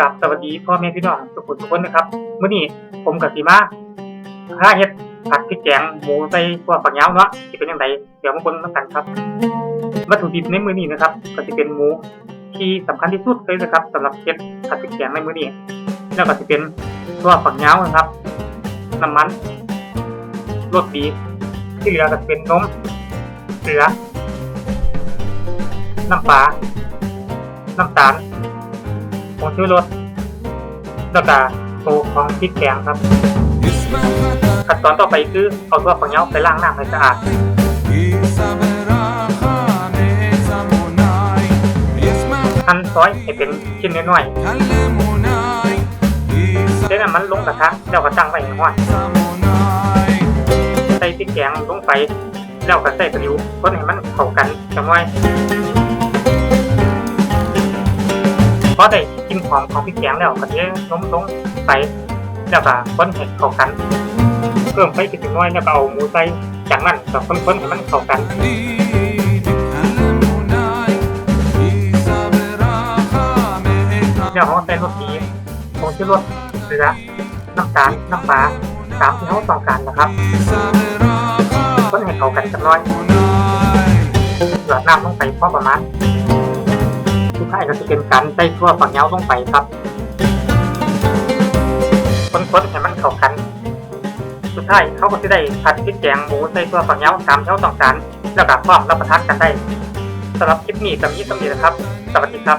กับสวัสดีพ่อแม่พี่น้องทุกคนทุกคนนะครับมื้อนี้ผมกับสีมาห้าเฮ็ดผัดพริกแกงหมูใส่พวกฝักยาวเนาะสิเป็นยังไงเดี๋ยวมาเบิ่งนำกันครับ วัตถุดิบในมื้อนี้นะครับ ก็สิเป็นหมูที่สำคัญที่สุดเลยนะครับสำหรับเฮ็ดผัดพริกแกงในมื้อนี้แล้วก็สิเป็นตัวฝักยาวนะครับน้ำมันรสดีที่เหลือก็เป็นนมเกลือน้ำปลาน้ำตาล งชูรสแล้วก็โตของพริกแกงครับขั้นตอนต่อไปคือเอาตัวฝักเหงาไปล้างน้ำให้สะอาดหั่นซอยให้เป็นชิ้นน้อยๆเดี๋ยวมันลงกระทะแล้วก็ตั้งไว้ให้ร้อนใส่พริกแกงลงไปแล้วก็ใส่กระดิ่วคนให้มันเข้ากันจังไว้ อได้กินหอมของพริกแกงแล้วก็เทน้มลงไปแล้วก็คนให้เข้ากันเพิ่มไฟขึ้นน้อยแล้วก็เอาหมูใส่จากนั้นก็คนๆให้มันเข้ากันเดี๋ยวเราใส่รสดีผงชูรสเกลือน้ำตาลน้ำปลาตามที่เราต้องการนะครับคนให้เข้ากันสักหน้อยเหยอน้ำลงไปพอประมาณ อ้ก็สิเป็นการใส่ตัวฝั่งเยาต้องไปครับคนๆให้มันเข้ากัน สุดท้ายเขาก็จะได้ผัดพริกแกงหมูใส่ตัวฝั่งเยาวสามเท่าสองจานแล้วก็พร้อมรับประทานกันได้สำหรับคลิปนี้ตำนี้สมีนะครับ สวัสดีครับ